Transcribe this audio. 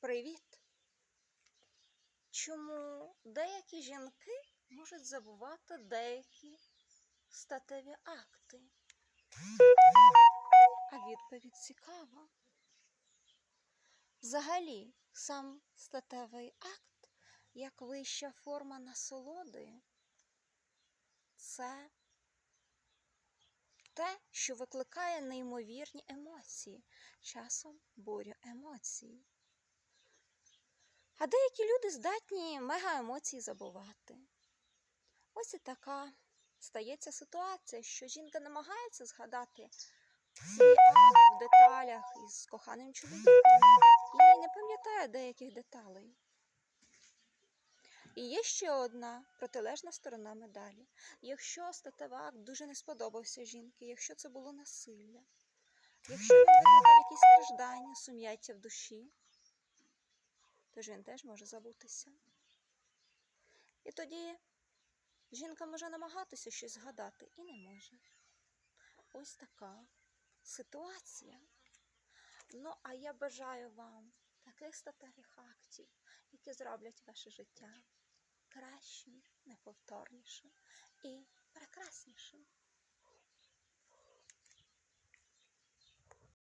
Привіт! Чому деякі жінки можуть забувати деякі статеві акти? А відповідь цікава. Взагалі, сам статевий акт, як вища форма насолоди, це те, що викликає неймовірні емоції, часом бурю емоцій. А деякі люди здатні мегаемоції забувати. Ось і така стається ситуація, що жінка намагається згадати в деталях із коханим чоловіком і не пам'ятає деяких деталей. І є ще одна протилежна сторона медалі. Якщо статевий акт дуже не сподобався жінки, якщо це було насилля, якщо він викликав якісь страждання, сум'яття в душі, то ж він теж може забутися. І тоді жінка може намагатися щось згадати і не може. Ось така ситуація. Ну, а я бажаю вам таких статевих актів, які зроблять ваше життя кращим, неповторнішим і прекраснішим.